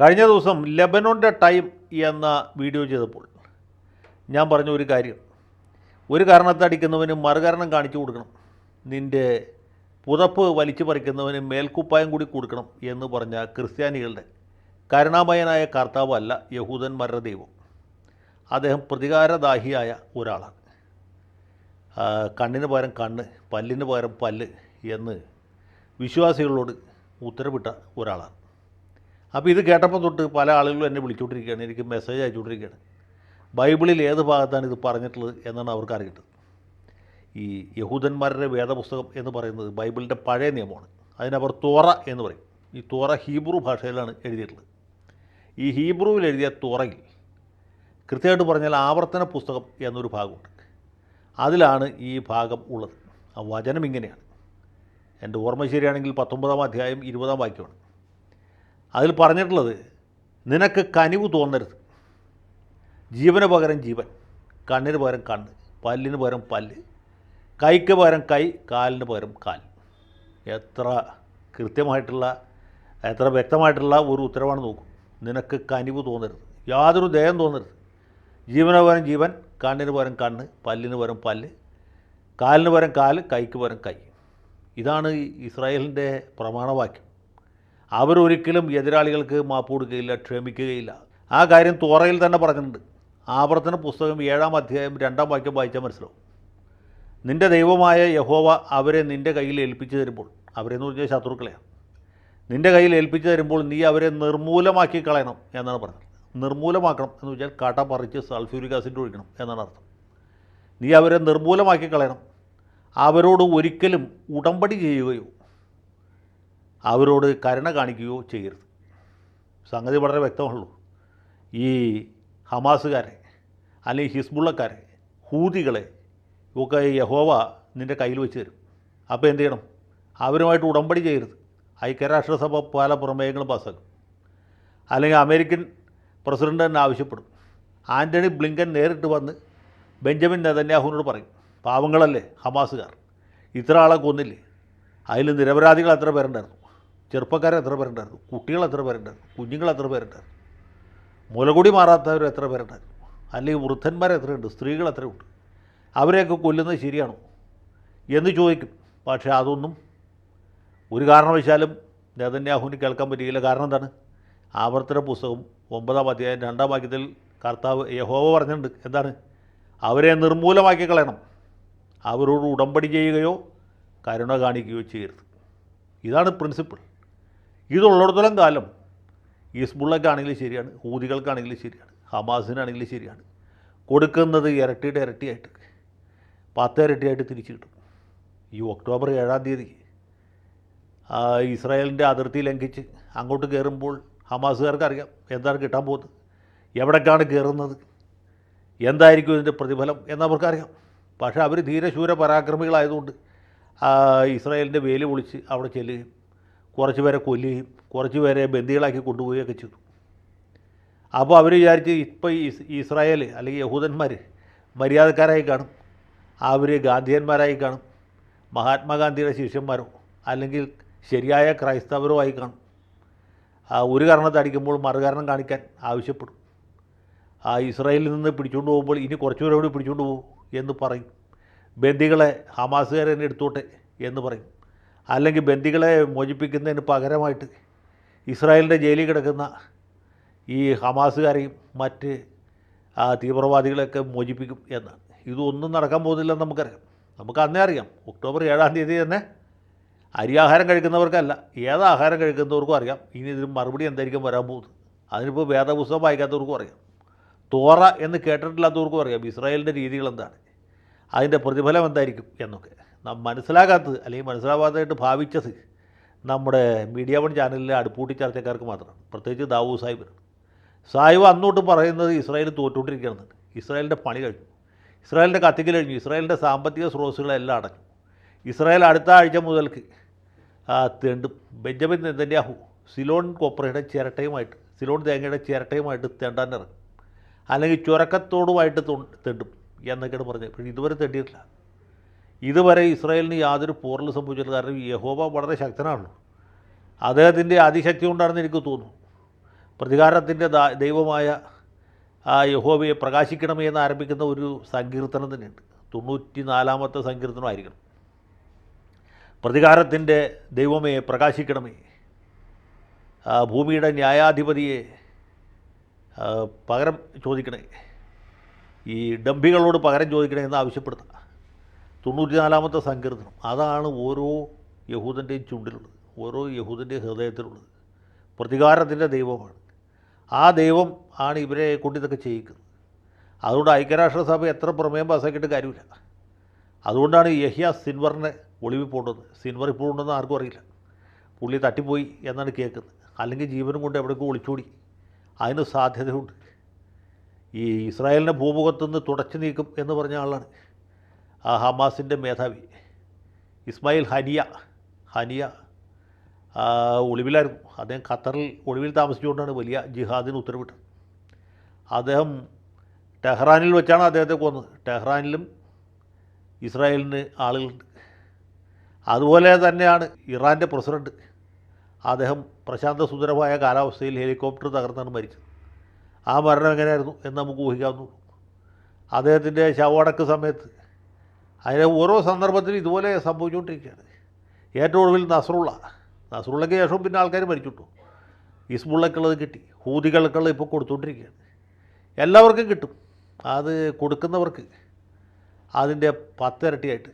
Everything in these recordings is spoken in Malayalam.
കഴിഞ്ഞ ദിവസം ലെബനോന്റെ ടൈം എന്ന വീഡിയോ ചെയ്തപ്പോൾ ഞാൻ പറഞ്ഞ ഒരു കാര്യം. ഒരു കാരണത്തടിക്കുന്നവന് മറുകാരണം കാണിച്ചു കൊടുക്കണം. നിന്റെ പുതപ്പ് വലിച്ചു പറിക്കുന്നവന് മേൽക്കുപ്പായം കൂടി കൊടുക്കണം എന്ന് പറഞ്ഞ ക്രിസ്ത്യാനികളുടെ കരുണാമയനായ കർത്താവല്ല യഹൂദന്മാരുടെ ദൈവം. അദ്ദേഹം പ്രതികാരദാഹിയായ ഒരാളാണ്. കണ്ണിന് പകരം കണ്ണ് പല്ലിന് പകരം പല്ല് എന്ന് വിശ്വാസികളോട് ഉത്തരവിട്ട ഒരാളാണ്. അപ്പോൾ ഇത് കേട്ടപ്പോൾ തൊട്ട് പല ആളുകളും എന്നെ വിളിച്ചുകൊണ്ടിരിക്കുകയാണ്. എനിക്ക് മെസ്സേജ് അയച്ചുകൊണ്ടിരിക്കുകയാണ്. ബൈബിളിൽ ഏത് ഭാഗത്താണ് ഇത് പറഞ്ഞിട്ടുള്ളത് എന്നാണ് അവർക്ക് അറിയേണ്ടത്. ഈ യഹൂദന്മാരുടെ വേദപുസ്തകം എന്ന് പറയുന്നത് ബൈബിളിന്റെ പഴയ നിയമമാണ്. അതിനവർ തോറ എന്ന് പറയും. ഈ തോറ ഹീബ്രു ഭാഷയിലാണ് എഴുതിയിട്ടുള്ളത്. ഈ ഹീബ്രുവിൽ എഴുതിയ തോറയിൽ കൃത്യമായിട്ട് പറഞ്ഞാൽ ആവർത്തന പുസ്തകം എന്നൊരു ഭാഗമുണ്ട്. അതിലാണ് ഈ ഭാഗം ഉള്ളത്. ആ വചനം ഇങ്ങനെയാണ്. എന്റെ ഓർമ്മ ശരിയാണെങ്കിൽ പത്തൊമ്പതാം അധ്യായം ഇരുപതാം വാക്യമാണ്. അതിൽ പറഞ്ഞിട്ടുള്ളത് നിനക്ക് കനിവ് തോന്നരുത്. ജീവന് പകരം ജീവൻ കണ്ണിന് പകരം കണ്ണ് പല്ലിന് പകരം പല്ല് കൈക്ക് പകരം കൈ കാലിന് പകരം കാൽ. എത്ര കൃത്യമായിട്ടുള്ള എത്ര വ്യക്തമായിട്ടുള്ള ഒരു ഉത്തരവാണ് നോക്കും. നിനക്ക് കനിവ് തോന്നരുത്. യാതൊരു ദയം തോന്നരുത്. ജീവന് പകരം ജീവൻ കണ്ണിന് പകരം കണ്ണ് പല്ലിന് പകരം പല്ല് കാലിന് പകരം കാൽ കൈക്ക് പകരം കൈ. ഇതാണ് ഇസ്രായേലിന്റെ പ്രമാണവാക്യം. അവരൊരിക്കലും എതിരാളികൾക്ക് മാപ്പ് കൊടുക്കുകയില്ല ക്ഷമിക്കുകയില്ല. ആ കാര്യം തോറയിൽ തന്നെ പറഞ്ഞിട്ടുണ്ട്. ആവർത്തന പുസ്തകം ഏഴാം അധ്യായം രണ്ടാം വാക്യം വായിച്ചാൽ മനസ്സിലാവും. നിന്റെ ദൈവമായ യഹോവ അവരെ നിന്റെ കയ്യിൽ ഏൽപ്പിച്ചു തരുമ്പോൾ അവരെന്ന് പറഞ്ഞാൽ ശത്രുക്കളെയാണ് നിന്റെ കയ്യിൽ ഏൽപ്പിച്ചു തരുമ്പോൾ നീ അവരെ നിർമൂലമാക്കി കളയണം എന്നാണ് പറഞ്ഞത്. നിർമൂലമാക്കണം എന്ന് വെച്ചാൽ കാട്ട പറിച്ച് സൾഫ്യൂരിക് ആസിഡ് ഒഴിക്കണം എന്നാണ് അർത്ഥം. നീ അവരെ നിർമൂലമാക്കി കളയണം. അവരോട് ഒരിക്കലും ഉടമ്പടി ചെയ്യുകയോ അവരോട് കരുണ കാണിക്കുകയോ ചെയ്യരുത്. സംഗതി വളരെ വ്യക്തമുള്ളൂ ഈ ഹമാസുകാരെ അല്ലെങ്കിൽ ഹിസ്ബുള്ളക്കാരെ ഹൂതികളെ ഒക്കെ യഹോവ നിന്റെ കയ്യിൽ വെച്ച് തരും. അപ്പോൾ എന്ത് ചെയ്യണം? അവരുമായിട്ട് ഉടമ്പടി ചെയ്യരുത്. ഐക്യരാഷ്ട്രസഭ പല പ്രമേയങ്ങളും പാസ്സാക്കും അല്ലെങ്കിൽ അമേരിക്കൻ പ്രസിഡന്റ് തന്നെ ആവശ്യപ്പെടും. ആന്റണി ബ്ലിങ്കൻ നേരിട്ട് വന്ന് ബെഞ്ചമിൻ നെതന്യാഹുവിനോട് പറയും പാവങ്ങളല്ലേ ഹമാസുകാർ? ഇത്ര ആളെ കൊന്നില്ലേ? അതിൽ നിരപരാധികൾ അത്ര പേരുണ്ടായിരുന്നു. ചെറുപ്പക്കാർ എത്ര പേരുണ്ടായിരുന്നു? കുട്ടികൾ എത്ര പേരുണ്ടായിരുന്നു? കുഞ്ഞുങ്ങൾ എത്ര പേരുണ്ടായിരുന്നു? മുലകുടി മാറാത്തവർ എത്ര പേരുണ്ടായിരുന്നു? അല്ലെങ്കിൽ വൃദ്ധന്മാർ എത്രയുണ്ട്? സ്ത്രീകൾ എത്രയുണ്ട്? അവരെയൊക്കെ കൊല്ലുന്നത് ശരിയാണോ? എന്ന് ചോദിക്കും. പക്ഷേ അതൊന്നും ഒരു കാരണവശാലും നേതന്യാഹുവിന് കേൾക്കാൻ പറ്റിയില്ല. കാരണം എന്താണ്? ആവർത്തന പുസ്തകം ഒമ്പതാം അധ്യായം രണ്ടാം വാക്യത്തിൽ കർത്താവ് യഹോവ പറഞ്ഞിട്ടുണ്ട്. എന്താണ്? അവരെ നിർമൂലമാക്കി കളയണം. അവരോട് ഉടമ്പടി ചെയ്യുകയോ കരുണ കാണിക്കുകയോ ചെയ്യരുത്. ഇതാണ് പ്രിൻസിപ്പിൾ ഇതുള്ളിടത്തോളം കാലം ഈസ്ബുള്ളക്കാണെങ്കിലും ശരിയാണ് ഹൂതികൾക്കാണെങ്കിലും ശരിയാണ് ഹമാസിനാണെങ്കിലും ശരിയാണ്. കൊടുക്കുന്നത് ഇരട്ടിയുടെ ഇരട്ടിയായിട്ട് പത്ത് ഇരട്ടിയായിട്ട് തിരിച്ചു കിട്ടും. ഈ ഒക്ടോബർ ഏഴാം തീയതി ഇസ്രായേലിന്റെ അതിർത്തി ലംഘിച്ച് അങ്ങോട്ട് കയറുമ്പോൾ ഹമാസുകാർക്ക് അറിയാം എന്താണ് കിട്ടാൻ പോകുന്നത് എവിടേക്കാണ് കയറുന്നത് എന്തായിരിക്കും ഇതിന്റെ പ്രതിഫലം എന്നവർക്കറിയാം പക്ഷേ അവർ ധീരശൂര പരാക്രമികളായതുകൊണ്ട് ഇസ്രായേലിന്റെ വേലി പൊളിച്ച് അവിടെ ചെല്ലുകയും കുറച്ച് പേരെ കൊല്ലുകയും കുറച്ച് പേരെ ബന്ദികളാക്കി കൊണ്ടുപോവുകയൊക്കെ ചെയ്തു. അപ്പോൾ അവർ വിചാരിച്ച് ഇപ്പോൾ ഇസ്രായേൽ അല്ലെങ്കിൽ യഹൂദന്മാർ മര്യാദക്കാരായി കാണും. അവർ ഗാന്ധിയന്മാരായി കാണും. മഹാത്മാഗാന്ധിയുടെ ശിഷ്യന്മാരോ അല്ലെങ്കിൽ ശരിയായ ക്രൈസ്തവരോ ആയി കാണും. ഒരു കാരണത്തെ അടിക്കുമ്പോൾ മറുകാരണം കാണിക്കാൻ ആവശ്യപ്പെടും. ആ ഇസ്രായേലിൽ നിന്ന് പിടിച്ചുകൊണ്ട് പോകുമ്പോൾ ഇനി കുറച്ചുപേരെ പേരോട് പിടിച്ചുകൊണ്ട് പോകും എന്ന് പറയും. ബന്ദികളെ ഹമാസുകാരെ തന്നെ എടുത്തോട്ടെ എന്ന് പറയും. അല്ലെങ്കിൽ ബന്ദികളെ മോചിപ്പിക്കുന്നതിന് പകരമായിട്ട് ഇസ്രായേലിന്റെ ജയിലിൽ കിടക്കുന്ന ഈ ഹമാസുകാരെയും മറ്റ് തീവ്രവാദികളെയൊക്കെ മോചിപ്പിക്കും എന്നാണ് ഇതൊന്നും നടക്കാൻ പോകുന്നില്ലെന്ന് നമുക്കറിയാം. നമുക്ക് അന്നേ അറിയാം. ഒക്ടോബർ ഏഴാം തീയതി തന്നെ അരിയാഹാരം കഴിക്കുന്നവർക്കല്ല ഏത് ആഹാരം കഴിക്കുന്നവർക്കും അറിയാം. ഇനി ഇതിന് മറുപടി എന്തായിരിക്കും വരാൻ പോകുന്നത്? അതിനിപ്പോൾ വേദപുസ്തകം വായിക്കാത്തവർക്കും അറിയാം. തോറ എന്ന് കേട്ടിട്ടില്ലാത്തവർക്കും അറിയാം ഇസ്രായേലിന്റെ രീതികൾ എന്താണ്. അതിന്റെ പ്രതിഫലം എന്തായിരിക്കും എന്നൊക്കെ. നാം മനസ്സിലാകാത്തത് അല്ലെങ്കിൽ മനസ്സിലാവാത്തതായിട്ട് ഭാവിച്ചത് നമ്മുടെ മീഡിയ വൺ ചാനലിലെ അടുപ്പൂട്ടി ചർച്ചക്കാർക്ക് മാത്രമാണ് പ്രത്യേകിച്ച് ദാവൂ സാഹിബിനാണ് സാഹിബ് അന്നോട്ട് പറയുന്നത് ഇസ്രായേൽ തോറ്റുകൊണ്ടിരിക്കുകയാണെന്നുണ്ട് ഇസ്രായേലിന്റെ പണി കഴിഞ്ഞു. ഇസ്രായേലിന്റെ കത്തിക്കൽ കഴിഞ്ഞു. ഇസ്രായേലിന്റെ സാമ്പത്തിക സ്രോതസ്സുകളെല്ലാം അടഞ്ഞു. ഇസ്രായേൽ അടുത്ത ആഴ്ച മുതൽക്ക് തെണ്ടും ബെഞ്ചമിൻ നെതന്യാഹു സിലോൺ കൊപ്രയുടെ ചിരട്ടയുമായിട്ട് സിലോൺ തേങ്ങയുടെ ചിരട്ടയുമായിട്ട് തെണ്ടാൻ ഇറങ്ങും അല്ലെങ്കിൽ ചുരക്കത്തോടുമായിട്ട് തെണ്ടും എന്നൊക്കെയാണ് പറഞ്ഞത്. പക്ഷേ ഇതുവരെ തെണ്ടിയിട്ടില്ല. ഇതുവരെ ഇസ്രായേലിന് യാതൊരു പോറലും സംഭവിച്ചിട്ടില്ല. കാരണം യഹോബ വളരെ ശക്തനാണല്ലോ അദ്ദേഹത്തിന്റെ അതിശക്തി കൊണ്ടാണെന്ന് എനിക്ക് തോന്നുന്നു. പ്രതികാരത്തിന്റെ ദൈവമായ ആ യഹോബയെ പ്രകാശിക്കണമേ എന്ന് ആരംഭിക്കുന്ന ഒരു സങ്കീർത്തനം തന്നെയുണ്ട്. തൊണ്ണൂറ്റി നാലാമത്തെ സങ്കീർത്തനമായിരിക്കണം പ്രതികാരത്തിന്റെ ദൈവമേ പ്രകാശിക്കണമേ. ഭൂമിയുടെ ന്യായാധിപതിയെ പകരം ചോദിക്കണേ. ഈ ഡംഭികളോട് പകരം ചോദിക്കണേ എന്ന് ആവശ്യപ്പെടുന്ന തൊണ്ണൂറ്റി നാലാമത്തെ സങ്കീർത്തനം. അതാണ് ഓരോ യഹൂദന്റെയും ചുണ്ടിലുള്ളത്. ഓരോ യഹൂദന്റെയും ഹൃദയത്തിലുള്ളത്. പ്രതികാരത്തിന്റെ ദൈവമാണ്. ആ ദൈവം ആണ് ഇവരെ കൊണ്ട് ഇതൊക്കെ ചെയ്യിക്കുന്നത്. അതുകൊണ്ട് ഐക്യരാഷ്ട്രസഭ എത്ര പ്രമേയം പാസ്സാക്കിയിട്ട് കാര്യമില്ല. അതുകൊണ്ടാണ് യഹ്യ സിൻവറിനെ ഒളിവിൽ പോകേണ്ടത് സിൻവർ ഇപ്പോൾ ഉണ്ടെന്ന് ആർക്കും അറിയില്ല. പുള്ളി തട്ടിപ്പോയി എന്നാണ് കേൾക്കുന്നത്. അല്ലെങ്കിൽ ജീവനും കൊണ്ട് എവിടേക്കും ഒളിച്ചോടി. അതിന് സാധ്യതയുണ്ട്. ഈ ഇസ്രായേലിനെ ഭൂമുഖത്തുനിന്ന് തുടച്ചു നീക്കും എന്ന് പറഞ്ഞ ആളാണ്. ഹമാസിന്റെ മേധാവി ഇസ്മായിൽ ഹനിയ ഹനിയ ഒളിവിലായിരുന്നു. അദ്ദേഹം ഖത്തറിൽ ഒളിവിൽ താമസിച്ചുകൊണ്ടാണ് വലിയ ജിഹാദിന് ഉത്തരവിട്ടത്. അദ്ദേഹം ടെഹ്റാനിൽ വെച്ചാണ് അദ്ദേഹത്തെ കൊന്നത്. ടെഹ്റാനിലും ഇസ്രായേലിന് ആളുകളുണ്ട്. അതുപോലെ തന്നെയാണ് ഇറാന്റെ പ്രസിഡന്റ് അദ്ദേഹം പ്രശാന്ത സുന്ദരമായ കാലാവസ്ഥയിൽ ഹെലികോപ്റ്റർ തകർന്നാണ് മരിച്ചത്. ആ മരണം എങ്ങനെയായിരുന്നു എന്ന് നമുക്ക് ഊഹിക്കാവുന്നുള്ളൂ അദ്ദേഹത്തിന്റെ ശവടക്ക് സമയത്ത് അതിന് ഓരോ സന്ദർഭത്തിലും ഇതുപോലെ സംഭവിച്ചുകൊണ്ടിരിക്കുകയാണ്. ഏറ്റവും ഒടുവിൽ നസറുള്ള നസറുള്ളയ്ക്ക് ശേഷം പിന്നെ ആൾക്കാർ മരിച്ചിട്ടു. ഇസ്മുള്ളക്കുള്ളത് കിട്ടി ഹൂതികൾക്കുള്ളത് ഇപ്പോൾ കൊടുത്തുകൊണ്ടിരിക്കുകയാണ്. എല്ലാവർക്കും കിട്ടും. അത് കൊടുക്കുന്നവർക്ക് അതിന്റെ പത്ത് ഇരട്ടിയായിട്ട്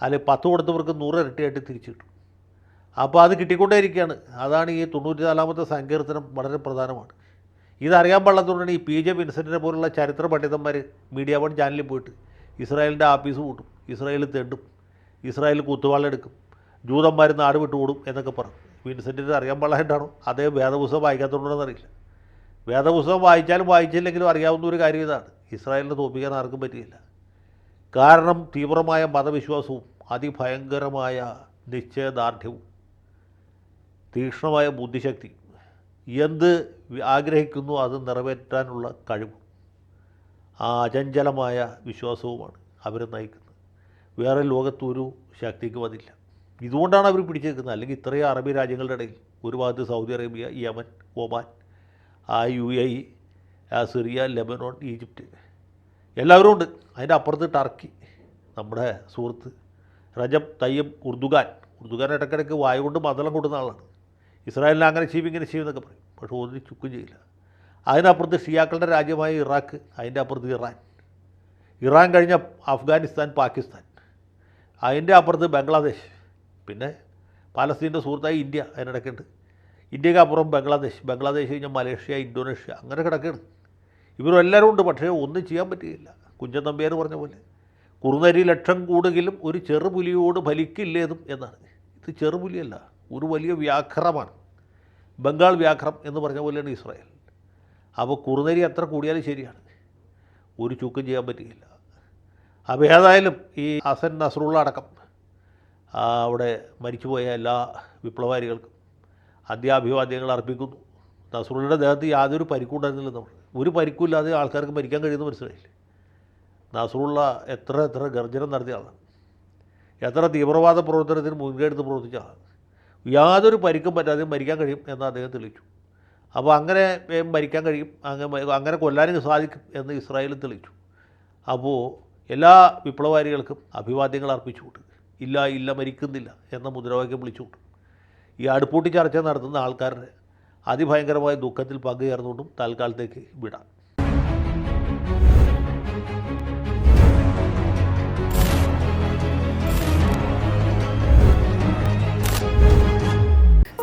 അല്ലെങ്കിൽ പത്ത് കൊടുത്തവർക്ക് നൂറ് ഇരട്ടിയായിട്ട് തിരിച്ചു കിട്ടും. അപ്പോൾ അത് കിട്ടിക്കൊണ്ടേയിരിക്കുകയാണ്. അതാണ് ഈ തൊണ്ണൂറ്റി നാലാമത്തെ സങ്കീർത്തനം വളരെ പ്രധാനമാണ്. ഇതറിയാൻ പാടില്ലാത്തതുകൊണ്ടാണ് ഈ പി ജെ വിൻസെന്റിനെ പോലുള്ള ചരിത്ര പണ്ഡിതന്മാർ മീഡിയ വൺ ചാനലിൽ പോയിട്ട് ഇസ്രായേലിന്റെ ആഫീസ് കൂട്ടും ഇസ്രായേൽ തെണ്ടും ഇസ്രായേൽ കുത്തുവാളെടുക്കും ജൂതന്മാർ നാട് വിട്ടുകൂടും എന്നൊക്കെ പറഞ്ഞു വിൻസെന്റിന് അറിയാൻ പാടില്ലായിട്ടാണോ അദ്ദേഹം വേദപുസ്തകം വായിക്കാത്തതുകൊണ്ടെന്ന് അറിയില്ല. വേദപുസ്തകം വായിച്ചാലും വായിച്ചില്ലെങ്കിലും അറിയാവുന്ന ഒരു കാര്യം ഇതാണ്. ഇസ്രായേലിനെ തോപ്പിക്കാൻ ആർക്കും പറ്റിയില്ല. കാരണം തീവ്രമായ മതവിശ്വാസവും അതിഭയങ്കരമായ നിശ്ചയദാർഢ്യവും തീക്ഷ്ണമായ ബുദ്ധിശക്തി എന്ത് ആഗ്രഹിക്കുന്നു അത് നിറവേറ്റാനുള്ള കഴിവും ആ അചഞ്ചലമായ വിശ്വാസവുമാണ് അവർ നയിക്കുന്നത്. വേറെ ലോകത്ത് ഒരു ശക്തിക്കും അതില്ല ഇതുകൊണ്ടാണ് അവർ പിടിച്ചേക്കുന്നത്. അല്ലെങ്കിൽ ഇത്രയും അറബി രാജ്യങ്ങളുടെ ഇടയിൽ ഒരു ഭാഗത്ത് സൗദി അറേബ്യ യമൻ ഒമാൻ ആ U A E Syria Lebanon Egypt എല്ലാവരും ഉണ്ട്. അതിന്റെ അപ്പുറത്ത് ടർക്കി നമ്മുടെ സുഹൃത്ത് റജബ് തയ്യം ഉർദുഖാൻ ഉർദുഖാൻ ഇടയ്ക്കിടയ്ക്ക് വായ കൊണ്ട് മതലം കൊടുക്കുന്ന ആളാണ്. ഇസ്രായേലിനെ അങ്ങനെ ചെയ്യും ഇങ്ങനെ ചെയ്യും എന്നൊക്കെ പറയും. പക്ഷേ ഒന്നും ചുക്കും ചെയ്യില്ല. അതിനപ്പുറത്ത് ഷിയാക്കളുടെ രാജ്യമായ ഇറാഖ് അതിന്റെ അപ്പുറത്ത് ഇറാൻ. ഇറാൻ കഴിഞ്ഞ അഫ്ഗാനിസ്ഥാൻ പാകിസ്ഥാൻ. അതിന്റെ അപ്പുറത്ത് ബംഗ്ലാദേശ്. പിന്നെ പാലസ്തീന്റെ സുഹൃത്തായി ഇന്ത്യ അതിനിടയ്ക്കുണ്ട്. ഇന്ത്യയ്ക്ക് അപ്പുറം ബംഗ്ലാദേശ്. ബംഗ്ലാദേശ് കഴിഞ്ഞാൽ മലേഷ്യ ഇന്തോനേഷ്യ അങ്ങനെ കിടക്കുകയാണ്. ഇവരും എല്ലാവരും ഉണ്ട് പക്ഷേ ഒന്നും ചെയ്യാൻ പറ്റുകയില്ല. കുഞ്ചൻ നമ്പ്യാർ പറഞ്ഞ പോലെ. കുറുനരി ലക്ഷം കൂടുകിലും ഒരു ചെറുപുലിയോട് ഫലിക്കില്ലേതും എന്നാണ്. ഇത് ചെറുപുലിയല്ല ഒരു വലിയ വ്യാഘ്രമാണ്. ബംഗാൾ വ്യാഘ്രം എന്ന് പറഞ്ഞ പോലെയാണ് ഇസ്രായേൽ. അപ്പോൾ കുറുനരി എത്ര കൂടിയാലും ശരിയാണ്. ഒരു ചുക്കും ചെയ്യാൻ പറ്റുകയില്ല അപ്പോൾ ഏതായാലും ഈ അസൻ നസറുള്ള അടക്കം അവിടെ മരിച്ചുപോയ എല്ലാ വിപ്ലവകാരികൾക്കും അന്ത്യാഭിവാദ്യങ്ങൾ അർപ്പിക്കുന്നു. നസറുള്ളയുടെ ദേഹത്ത് യാതൊരു പരിക്കുണ്ടായിരുന്നില്ല നമ്മൾ. ഒരു പരിക്കുമില്ലാതെ ആൾക്കാർക്ക് മരിക്കാൻ കഴിയുന്ന മനസ്സിലായില്ല? നസറുള്ള എത്ര എത്ര ഗർജനം നടത്തിയ ആളാണ്. എത്ര തീവ്രവാദ പ്രവർത്തനത്തിന് മുൻകൈയെടുത്ത് പ്രവർത്തിച്ച ആളാണ്. യാതൊരു പരിക്കും പറ്റാതെ മരിക്കാൻ കഴിയും എന്ന് അദ്ദേഹം തെളിയിച്ചു. അപ്പോൾ അങ്ങനെ വേഗം മരിക്കാൻ കഴിയും. അങ്ങനെ അങ്ങനെ കൊല്ലാനും സാധിക്കും എന്ന് ഇസ്രായേൽ തെളിയിച്ചു. അപ്പോൾ എല്ലാ വിപ്ലവകാരികൾക്കും അഭിവാദ്യങ്ങൾ അർപ്പിച്ചുകൊണ്ട് ഇല്ല ഇല്ല മരിക്കുന്നില്ല എന്ന മുദ്രാവാക്യം വിളിച്ചുകൊണ്ട് ഈ അടുപ്പൂട്ടി ചർച്ച നടത്തുന്ന ആൾക്കാരുടെ അതിഭയങ്കരമായ ദുഃഖത്തിൽ പങ്കുചേർന്നുകൊണ്ടും തൽക്കാലത്തേക്ക് വിടാം.